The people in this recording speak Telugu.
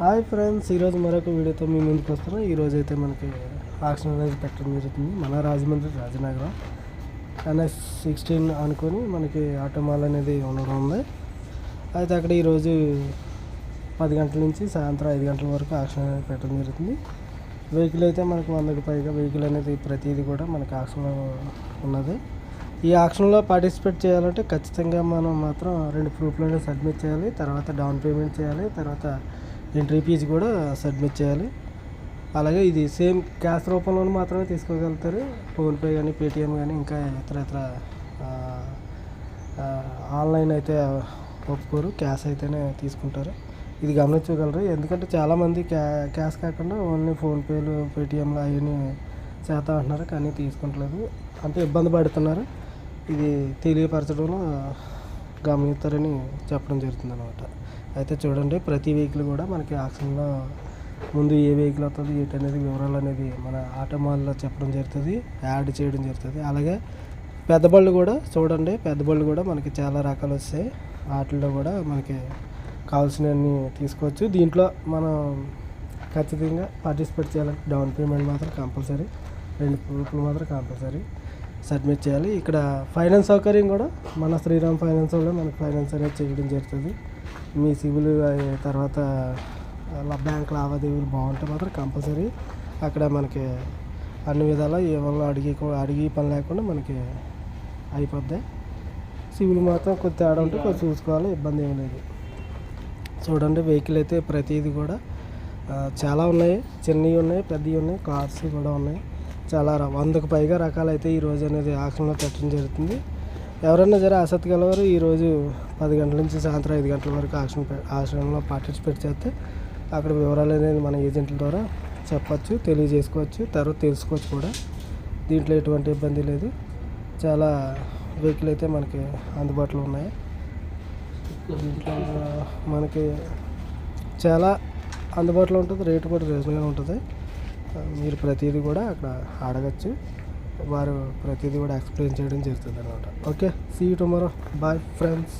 హాయ్ ఫ్రెండ్స్ ఈరోజు మరొక వీడియోతో మీ ముందుకు వస్తున్నాం. ఈరోజు అయితే మనకి ఆక్షన్ అనేది పెట్టడం జరుగుతుంది. మన రాజమండ్రి రాజనగరం ఎన్ఎస్ సిక్స్టీన్ అనుకొని మనకి ఆటో మాల్ అనేది ఉండడం ఉంది. అయితే అక్కడ ఈరోజు పది గంటల నుంచి సాయంత్రం ఐదు గంటల వరకు ఆక్షన్ అనేది పెట్టడం జరుగుతుంది. వెహికల్ అయితే మనకు వందకు పైగా వెహికల్ అనేది ప్రతిదీ కూడా మనకి ఆక్షన్లో ఉన్నది. ఈ ఆక్షన్లో పార్టిసిపేట్ చేయాలంటే ఖచ్చితంగా మనం మాత్రం రెండు ప్రూఫ్లు అనేది సబ్మిట్ చేయాలి తర్వాత డౌన్ పేమెంట్ చేయాలి తర్వాత ఎంట్రీ ఫీజు కూడా సబ్మిట్ చేయాలి. అలాగే ఇది సేమ్ క్యాష్ రూపంలో మాత్రమే తీసుకోగలుగుతారు. ఫోన్పే కానీ పేటిఎం కానీ ఇంకా ఇతర ఇతర ఆన్లైన్ అయితే ఒప్పుకోరు. క్యాష్ అయితేనే తీసుకుంటారు. ఇది గమనించగలరు. ఎందుకంటే చాలామంది క్యా క్యాష్ కాకుండా ఓన్లీ ఫోన్పేలు పేటిఎంలు అవన్నీ చేస్తా అంటున్నారు కానీ తీసుకుంటలేదు. అంటే ఇబ్బంది పడుతున్నారు. ఇది తెలియపరచడంలో గమనిస్తారని చెప్పడం జరుగుతుంది అనమాట అయితే చూడండి ప్రతి వెహికల్ కూడా మనకి ఆక్షన్లో ముందు ఏ వెహికల్ వస్తుంది ఏంటి అనేది వివరాలు అనేది మన ఆటో మాల్లో చెప్పడం జరుగుతుంది యాడ్ చేయడం జరుగుతుంది. అలాగే పెద్ద బళ్ళు కూడా చూడండి పెద్ద బళ్ళు కూడా మనకి చాలా రకాలు వస్తాయి. వాటిల్లో కూడా మనకి కావాల్సినవన్నీ తీసుకోవచ్చు. దీంట్లో మనం ఖచ్చితంగా పార్టిసిపేట్ చేయాలంటే డౌన్ పేమెంట్ మాత్రం కంపల్సరీ రెండు ప్రూఫ్లు మాత్రం కంపల్సరీ సబ్మిట్ చేయాలి. ఇక్కడ ఫైనాన్స్ సౌకర్యం కూడా మన శ్రీరామ్ ఫైనాన్స్ వాళ్ళు మనకి ఫైనాన్స్ అనేది చేయడం జరుగుతుంది. మీ సివిల్ తర్వాత బ్యాంక్ లావాదేవీలు బాగుంటే మాత్రం కంపల్సరీ అక్కడ మనకి అన్ని విధాలా ఏమన్నా అడిగి అడిగి పని లేకుండా మనకి అయిపోద్ది. సివిల్ మాత్రం కొద్ది తేడా ఉంటే కొంచెం చూసుకోవాలి ఇబ్బంది ఏం లేదు. చూడండి వెహికల్ అయితే ప్రతిదీ కూడా చాలా ఉన్నాయి. చిన్నవి ఉన్నాయి పెద్దవి ఉన్నాయి కార్స్ కూడా ఉన్నాయి. చాలా వందకు పైగా రకాలు అయితే ఈ రోజు అనేది ఆక్షన్లో పెట్టడం జరుగుతుంది. ఎవరైనా జర ఆసక్తి గలవారు ఈరోజు పది గంటల నుంచి సాయంత్రం ఐదు గంటల వరకు ఆశ్రమం ఆశ్రమంలో పార్టిసిపేట్ చేస్తే అక్కడ వివరాలు అనేది మన ఏజెంట్ల ద్వారా చెప్పచ్చు తెలియజేసుకోవచ్చు తర్వాత తెలుసుకోవచ్చు కూడా. దీంట్లో ఎటువంటి ఇబ్బంది లేదు. చాలా వెహికల్ అయితే మనకి అందుబాటులో ఉన్నాయి. దీంట్లో మనకి చాలా అందుబాటులో ఉంటుంది రేటు కూడా రీజనబుల్గా ఉంటుంది. మీరు ప్రతిదీ కూడా అక్కడ అడగచ్చు వారు ప్రతిదీ కూడా ఎక్స్ప్లెయిన్ చేయడం జరుగుతుంది అనమాట okay see tomorrow bye friends